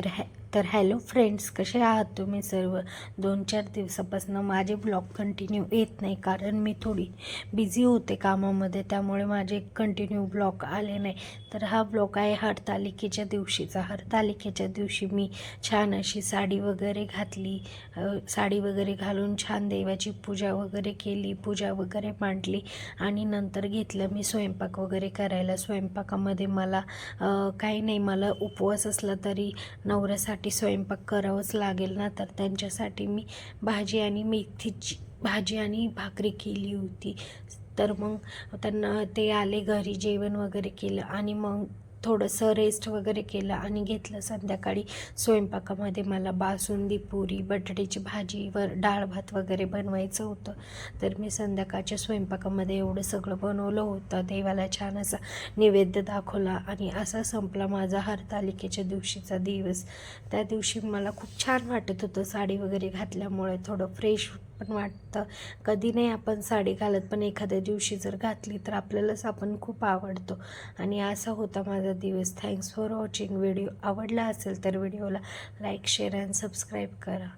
तर हॅ तर हॅलो फ्रेंड्स कसे आहात तुम्ही सर्व? दोन चार दिवसापासून माझे ब्लॉग कंटिन्यू येत नाही कारण मी थोडी बिझी होते कामामध्ये त्यामुळे माझे कंटिन्यू ब्लॉग आले नाही. तर हा ब्लॉग आहे हरतालिकेच्या दिवशीचा. हरतालिकेच्या दिवशी मी छान अशी साडी वगैरे घातली साडी वगैरे घालून छान देवाची पूजा वगैरे केली पूजा वगैरे मांडली आणि नंतर घेतलं मी स्वयंपाक वगैरे करायला. स्वयंपाकामध्ये मला काही नाही मला उपवास असला तरी नवऱ्यासाठी स्वयंपाक करावंच लागेल ना. तर त्यांच्यासाठी मी भाजी आणि मेथीची भाजी आणि भाकरी केली होती. तर मग त्यांना ते आले घरी जेवण वगैरे केलं आणि मग थोडंसं रेस्ट वगैरे केलं आणि घेतलं संध्याकाळी. स्वयंपाकामध्ये मला बासुंदी पुरी बटाट्याची भाजी वर डाळ भात वगैरे बनवायचं होतं. तर मी संध्याकाळच्या स्वयंपाकामध्ये एवढं सगळं बनवलं होतं. देवाला छान असा नैवेद्य दाखवला आणि असा संपला माझा हरतालिकेच्या दिवशीचा दिवस. त्या दिवशी मला खूप छान वाटत होतं साडी वगैरे घातल्यामुळे थोडं फ्रेश पण वाटतं. कधी नाही आपण साडी घालत पण एखाद्या दिवशी जर घातली तर आपल्यालाच आपण खूप आवडतो. आणि असा होता माझा दिवस. थँक्स फॉर वॉचिंग व्हिडिओ आवडला असेल तर व्हिडिओला लाईक शेअर अँड सबस्क्राईब करा.